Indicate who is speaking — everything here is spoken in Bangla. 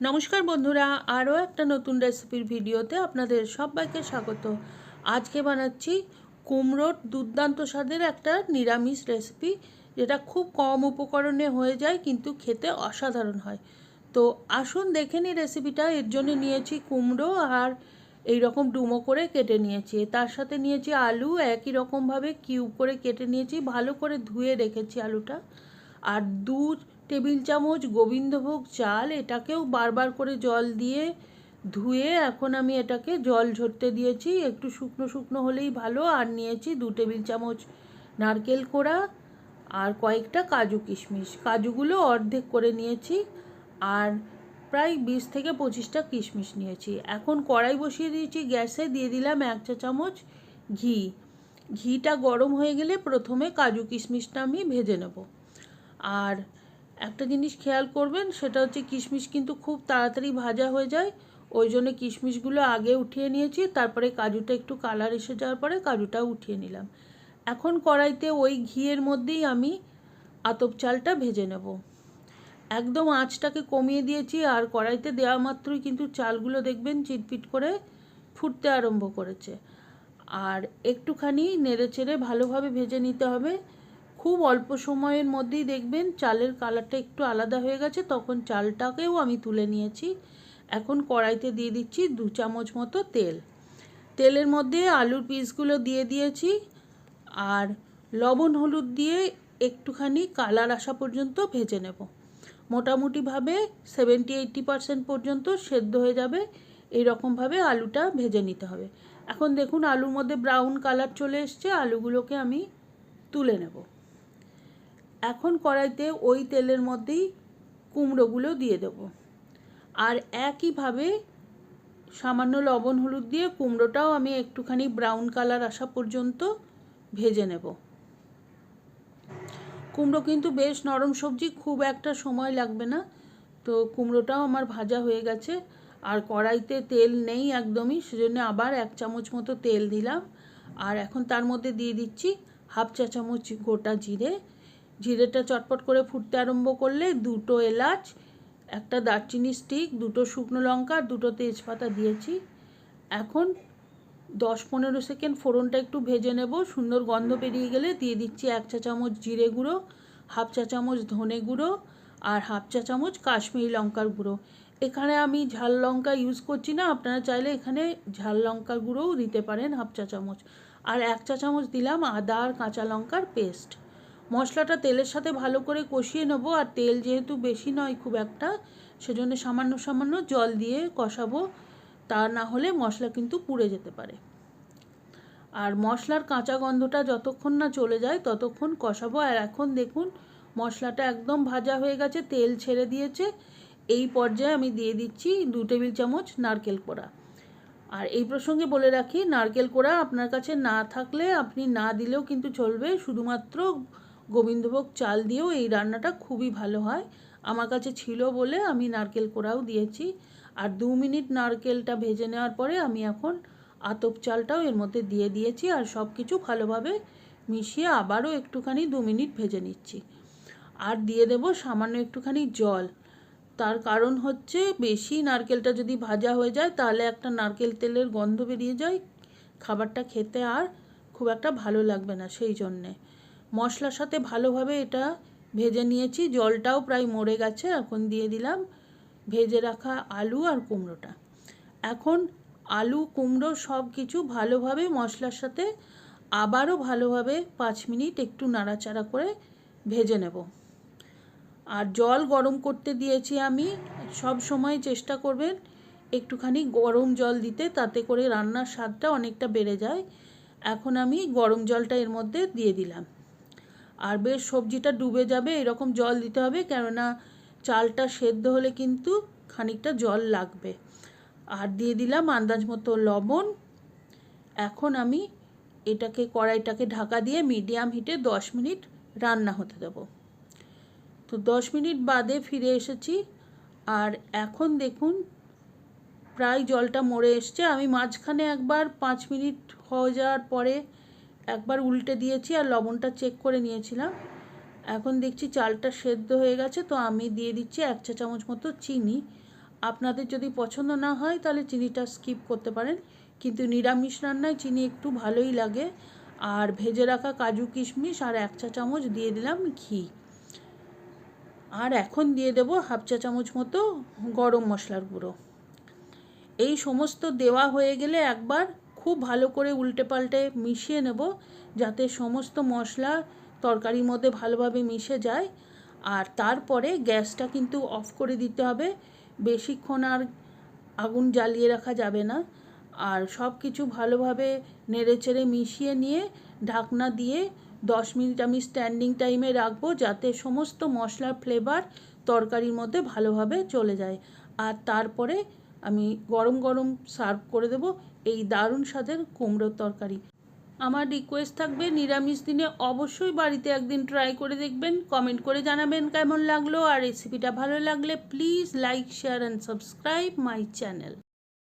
Speaker 1: নমস্কার বন্ধুরা, আরও একটা নতুন রেসিপির ভিডিওতে আপনাদের সবাইকে স্বাগত। আজকে বানাচ্ছি কুমড়োর দুর্দান্ত স্বাদের একটা নিরামিষ রেসিপি, যেটা খুব কম উপকরণে হয়ে যায়, কিন্তু খেতে অসাধারণ হয়। তো আসুন দেখে নিই রেসিপিটা। এর জন্য নিয়েছি কুমড়ো আর এই রকম ডুমো করে কেটে নিয়েছি। তার সাথে নিয়েছি আলু, একই রকমভাবে কিউব করে কেটে নিয়েছি। ভালো করে ধুয়ে রেখেছি আলুটা। আর দু টেবিল চামচ, গোবিন্দভোগ চাল, এটাকেও বারবার করে জল দিয়ে ধুয়ে এখন আমি এটাকে জল ঝরতে দিয়েছি। একটু শুকনো শুকনো হলেই ভালো। আর নিয়েছি দু টেবিল চামচ নারকেল কোড়া আর কয়েকটা কাজু কিশমিশ। কাজুগুলো অর্ধেক করে নিয়েছি আর প্রায় বিশ থেকে পঁচিশটা কিশমিশ নিয়েছি। এখন কড়াই বসিয়ে দিয়েছি গ্যাসে। দিয়ে দিলাম এক চা চামচ ঘি। ঘিটা গরম হয়ে গেলে প্রথমে কাজু কিশমিশটা আমি ভেজে নেব। আর একটা জিনিস খেয়াল করবেন, সেটা হচ্ছে কিশমিশ কিন্তু খুব তাড়াতাড়ি ভাজা হয়ে যায়। ওই জন্য কিশমিশগুলো আগে উঠিয়ে নিয়েছি, তারপরে কাজুটা একটু কালার এসে যাওয়ার পরে কাজুটাও উঠিয়ে নিলাম। এখন কড়াইতে ওই ঘিয়ের মধ্যেই আমি আতপ চালটা ভেজে নেব। একদম আঁচটাকে কমিয়ে দিয়েছি, আর কড়াইতে দেওয়া মাত্রই কিন্তু চালগুলো দেখবেন চিটপিট করে ফুটতে আরম্ভ করেছে। আর একটুখানি নেড়ে চেড়ে ভালোভাবে ভেজে নিতে হবে। খুব অল্প সময়ের মধ্যেই দেখবেন চালের কালারটা একটু আলাদা হয়ে গেছে, তখন চালটাকেও আমি তুলে নিয়েছি। এখন কড়াইতে দিয়ে দিচ্ছি দু চামচ মতো তেল। তেলের মধ্যে আলুর পিসগুলো দিয়ে দিয়েছি আর লবণ, হলুদ দিয়ে একটুখানি কালার আসা পর্যন্ত ভেজে নেব। মোটামুটিভাবে সেভেন্টি এইট্টি পারসেন্ট পর্যন্ত সেদ্ধ হয়ে যাবে এই রকমভাবে আলুটা ভেজে নিতে হবে। এখন দেখুন আলুর মধ্যে ব্রাউন কালার চলে এসছে, আলুগুলোকে আমি তুলে নেব। এখন কড়াইতে ওই তেলের মধ্যেই কুমড়োগুলো দিয়ে দেবো। আর একইভাবে সামান্য লবণ, হলুদ দিয়ে কুমড়োটাও আমি একটুখানি ব্রাউন কালার আসা পর্যন্ত ভেজে নেব। কুমড়ো কিন্তু বেশ নরম সবজি, খুব একটা সময় লাগবে না। তো কুমড়োটাও আমার ভাজা হয়ে গেছে। আর কড়াইতে তেল নেই একদমই, সেজন্য আবার এক চামচ মতো তেল দিলাম। আর এখন তার মধ্যে দিয়ে দিচ্ছি হাফ চা চামচ গোটা জিরে জিরেটা চটপট করে ফুটতে আরম্ভ করলে দুটো এলাচ, একটা দারচিনি স্টিক দুটো শুকনো লঙ্কা দুটো তেজপাতা দিয়েছি। এখন দশ পনেরো সেকেন্ড ফোড়নটা একটু ভেজে নেব। সুন্দর গন্ধ বেরিয়ে গেলে দিয়ে দিচ্ছি এক চা চামচ জিরে গুঁড়ো, হাফ চা চামচ ধনে গুঁড়ো আর হাফ চা চামচ কাশ্মীরি লঙ্কার গুঁড়ো। এখানে আমি ঝাল লঙ্কা ইউজ করছি না, আপনারা চাইলে এখানে ঝাল লঙ্কার গুঁড়োও দিতে পারেন হাফ চা চামচ। আর এক চা চামচ দিলাম আদা আর কাঁচা লঙ্কার পেস্ট মশলাটা তেলের সাথে ভালো করে কষিয়ে নেব। আর তেল যেহেতু বেশি নয় খুব একটা, সেজন্য সামান্য সামান্য জল দিয়ে কষাবো। তা না হলে মশলা কিন্তু পুড়ে যেতে পারে। আর মশলার কাঁচা গন্ধটা যতক্ষণ না চলে যায় ততক্ষণ কষাবো। আর এখন দেখুন, মশলাটা একদম ভাজা হয়ে গেছে, তেল ছেড়ে দিয়েছে। এই পর্যায়ে আমি দিয়ে দিচ্ছি দু টেবিল চামচ নারকেল কোড়া। আর এই প্রসঙ্গে বলে রাখি, নারকেল কোড়া আপনার কাছে না থাকলে আপনি না দিলেও কিন্তু চলবে। শুধুমাত্র গোবিন্দভোগ চাল দিয়েও এই রান্নাটা খুবই ভালো হয়। আমার কাছে ছিল বলে আমি নারকেল কোড়াও দিয়েছি। আর দু মিনিট নারকেলটা ভেজে নেওয়ার পরে আমি এখন আতপ চালটাও এর মধ্যে দিয়ে দিয়েছি আর সব কিছু ভালোভাবে মিশিয়ে আবারও একটুখানি দু মিনিট ভেজে নিচ্ছি। আর দিয়ে দেব সামান্য একটুখানি জল। তার কারণ হচ্ছে বেশি নারকেলটা যদি ভাজা হয়ে যায় তাহলে একটা নারকেল তেলের গন্ধ বেরিয়ে যায়। খাবারটা খেতে আর খুব একটা ভালো লাগবে না সেই জন্যে। মশলার সাথে ভালোভাবে এটা ভেজে নিয়েছি। জলটাও প্রায় মরে গেছে, এখন দিয়ে দিলাম ভেজে রাখা আলু আর কুমড়োটা। এখন আলু, কুমড়ো সব কিছু ভালোভাবে মশলার সাথে আবারও ভালোভাবে পাঁচ মিনিট একটু নাড়াচাড়া করে ভেজে নেব। আর জল গরম করতে দিয়েছি আমি, সব সময় চেষ্টা করবেন একটুখানি গরম জল দিতে, তাতে করে রান্নার স্বাদটা অনেকটা বেড়ে যায়। এখন আমি গরম জলটা এর মধ্যে দিয়ে দিলাম। আর বেশ সবজিটা ডুবে যাবে, এরকম জল দিতে হবে, কেননা চালটা সেদ্ধ হলে কিন্তু খানিকটা জল লাগবে। আর দিয়ে দিলাম আন্দাজ মতো লবণ। এখন আমি এটাকে, কড়াইটাকে ঢাকা দিয়ে মিডিয়াম হিটে দশ মিনিট রান্না হতে দেবো। তো দশ মিনিট বাদে ফিরে এসেছি। আর এখন দেখুন, প্রায় জলটা মরে এসছে। আমি মাঝখানে একবার পাঁচ মিনিট হয়ে যাওয়ার পরে একবার উল্টে দিয়েছি আর লবণটা চেক করে নিয়েছিলাম। এখন দেখছি চালটা সেদ্ধ হয়ে গেছে, তো আমি দিয়ে দিচ্ছি এক চা চামচ মতো চিনি। আপনাদের যদি পছন্দ না হয় তাহলে চিনিটা স্কিপ করতে পারেন। কিন্তু নিরামিষ রান্নায় চিনি একটু ভালোই লাগে। আর ভেজে রাখা কাজু কিশমিশ আর এক চা চামচ দিয়ে দিলাম ঘি। আর এখন দিয়ে দেব হাফ চা চামচ মতো গরম মশলার গুঁড়ো। এই সমস্ত দেওয়া হয়ে গেলে একবার খুব ভালো করে উল্টে পাল্টে মিশিয়ে নেব যাতে সমস্ত মশলা তরকারির মধ্যে ভালোভাবে মিশে যায়। আর তারপরে গ্যাসটা কিন্তু অফ করে দিতে হবে। বেশিক্ষণ আর আগুন জ্বালিয়ে রাখা যাবে না। আর সব কিছু ভালোভাবে নেড়েচেড়ে মিশিয়ে নিয়ে ঢাকনা দিয়ে দশ মিনিট আমি স্ট্যান্ডিং টাইমে রাখব যাতে সমস্ত মশলার ফ্লেভার তরকারির মধ্যে ভালোভাবে চলে যায়। আর তারপরে আমি গরম গরম সার্ভ করে দেব। এই দারুণ স্বাদের কুমড়োর তরকারি। আমার রিকোয়েস্ট থাকবে নিরামিষ দিনে অবশ্যই বাড়িতে একদিন ট্রাই করে দেখবেন কমেন্ট করে জানাবেন কেমন লাগল। আর রেসিপিটা ভালো লাগলে please like share and subscribe my channel